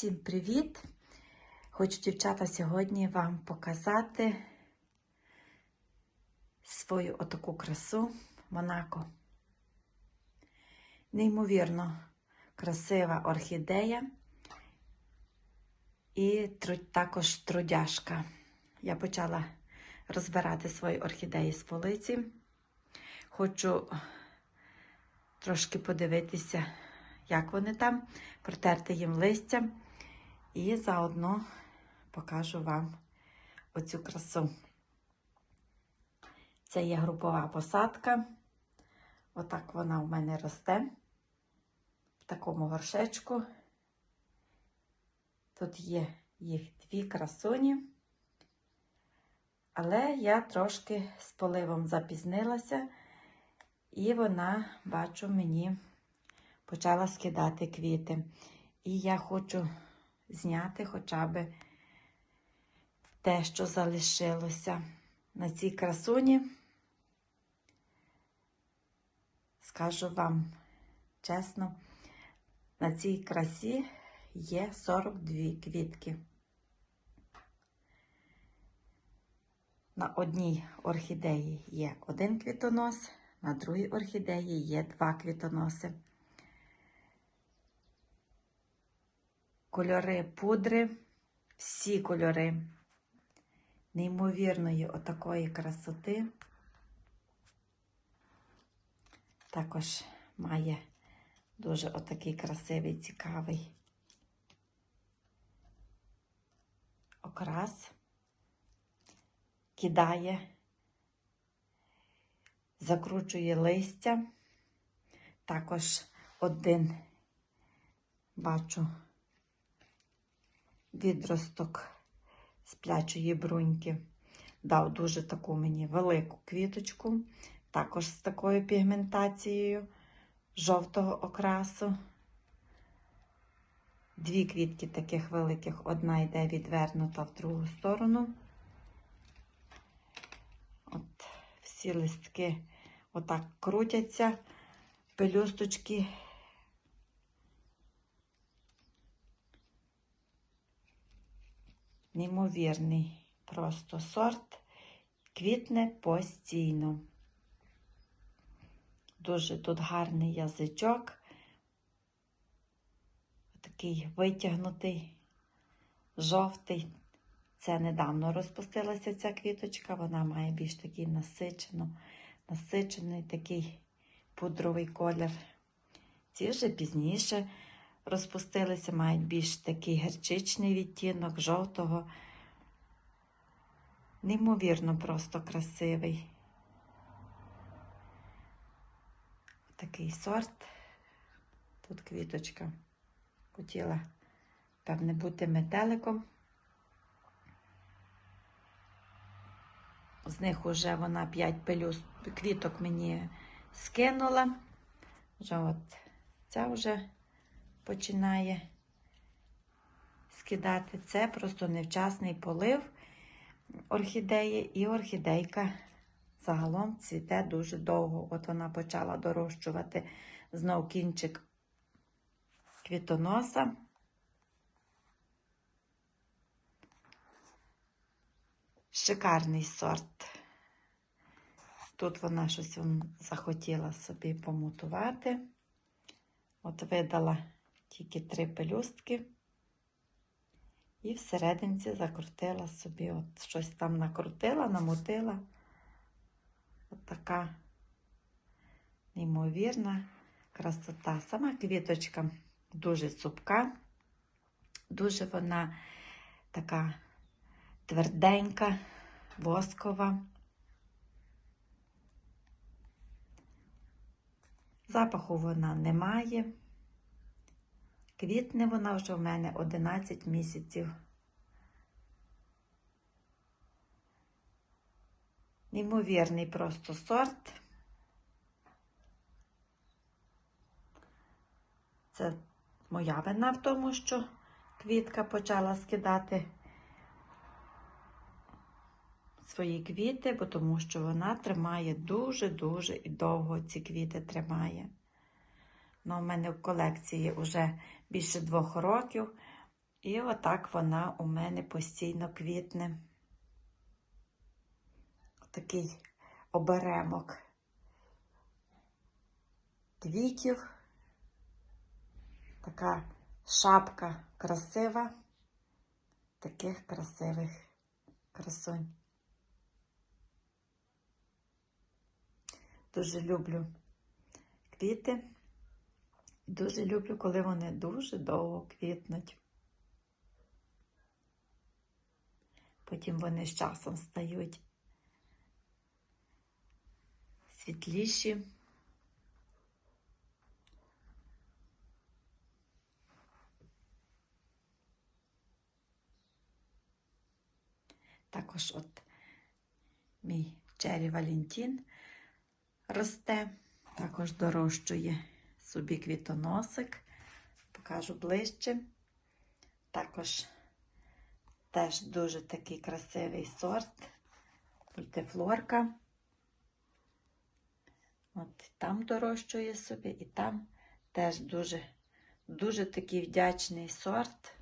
Всім привіт! Хочу, дівчата, сьогодні вам показати свою отаку красу Монако. Неймовірно красива орхідея і також трудяшка. Я почала розбирати свої орхідеї з полиці. Хочу трошки подивитися, як вони там, протерти їм листя. І заодно покажу вам оцю красу. Це є групова посадка. Отак вона у мене росте. В такому горшечку. Тут є їх дві красуні. Але я трошки з поливом запізнилася, і вона, бачу, мені почала скидати квіти. І я хочу зняти хоча б те, що залишилося на цій красуні. Скажу вам чесно, на цій красі є 42 квітки. На одній орхідеї є один квітонос, на другій орхідеї є два квітоноси. Кольори пудри, всі кольори неймовірної отакої красоти. Також має дуже отакий красивий, цікавий окрас, кидає, закручує листя. Також один бачу відросток сплячої бруньки. Дав дуже таку мені велику квіточку, також з такою пігментацією жовтого окрасу. Дві квітки таких великих, одна йде відвернута в другу сторону. От всі листки отак крутяться, пелюсточки неймовірний просто сорт, квітне постійно. Дуже тут гарний язичок, такий витягнутий, жовтий. Це недавно розпустилася ця квіточка, вона має більш такий насичено, насичений такий пудровий колір. Ці вже пізніше розпустилися, мають більш такий герчичний відтінок жовтого. Неймовірно просто красивий. Такий сорт. Тут квіточка. Хотіла, певне, бути метеликом. З них вже вона 5 пелюс квіток мені скинула. Вже от ця вже починає скидати. Це просто невчасний полив орхідеї, і орхідейка загалом цвіте дуже довго. От вона почала дорощувати знов кінчик квітоноса. Шикарний сорт. Тут вона щось захотіла собі помутувати. От видала тільки три пелюстки. І всерединці закрутила собі, от щось там накрутила, намутила. От така неймовірна красота. Сама квіточка дуже цупка, дуже вона така тверденька, воскова. Запаху вона не має. Квітне вона вже в мене 11 місяців. Неймовірний просто сорт. Це моя вина в тому, що квітка почала скидати свої квіти, бо тому що вона тримає дуже-дуже і довго ці квіти тримає. Ну, у мене в колекції вже більше двох років. І отак вона у мене постійно квітне. Такий оберемок квітів. Така шапка красива, таких красивих красунь. Дуже люблю квіти. Дуже люблю, коли вони дуже довго квітнуть. Потім вони з часом стають світліші. Також от мій Чері Валентін росте, також дорощує собі квітоносик. Покажу ближче. Також теж дуже такий красивий сорт, мультифлорка. От там дорощує собі, і там теж дуже, дуже такий вдячний сорт.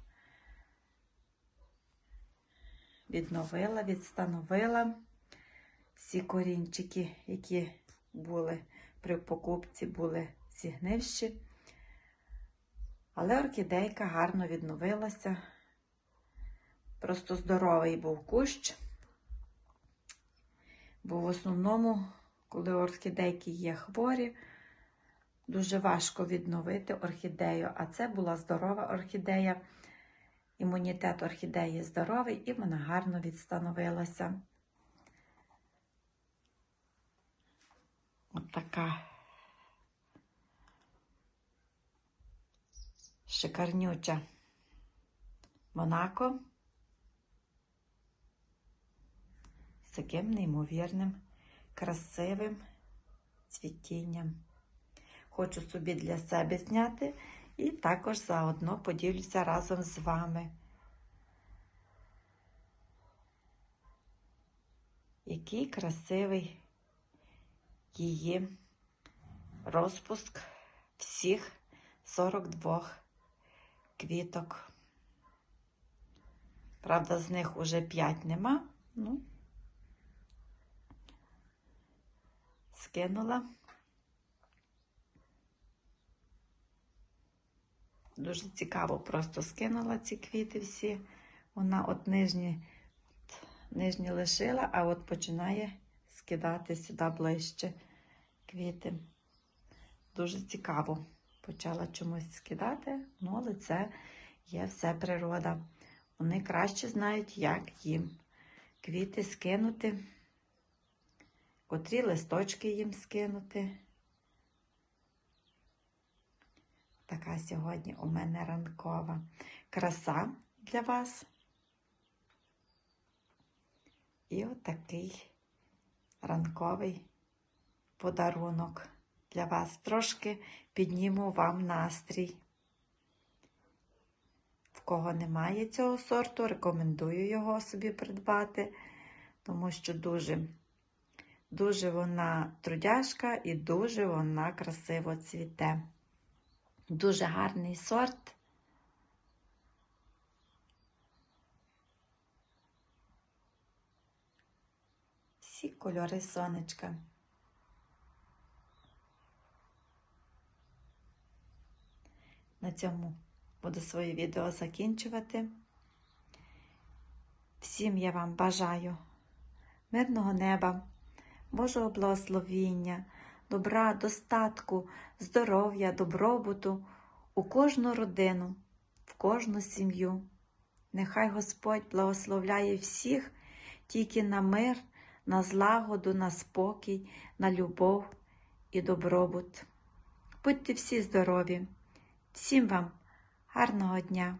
Відновила, відстановила всі корінчики, які були при покупці, були зігнивші. Але орхідейка гарно відновилася. Просто здоровий був кущ. Бо в основному, коли орхідейки є хворі, дуже важко відновити орхідею. А це була здорова орхідея. Імунітет орхідеї здоровий і вона гарно відстановилася. От шикарнюча Монако з таким неймовірним, красивим цвітінням. Хочу собі для себе зняти і також заодно поділюся разом з вами. Який красивий її розпуск всіх 42 квіток. Правда, з них уже 5 нема, ну, скинула. Дуже цікаво просто скинула ці квіти всі. Вона от нижні, от, нижні лишила, а от починає скидати сюди ближче квіти. Дуже цікаво. Почала чомусь скидати, ну, але це є все природа. Вони краще знають, як їм квіти скинути, котрі листочки їм скинути. Така сьогодні у мене ранкова краса для вас. І отакий ранковий подарунок для вас. Трошки підніму вам настрій. В кого немає цього сорту, рекомендую його собі придбати, тому що дуже, дуже вона трудяшка і дуже вона красиво цвіте. Дуже гарний сорт. Всі кольори сонечка. На цьому буду своє відео закінчувати. Всім я вам бажаю мирного неба, Божого благословіння, добра, достатку, здоров'я, добробуту у кожну родину, в кожну сім'ю. Нехай Господь благословляє всіх тільки на мир, на злагоду, на спокій, на любов і добробут. Будьте всі здорові! Всім вам гарного дня!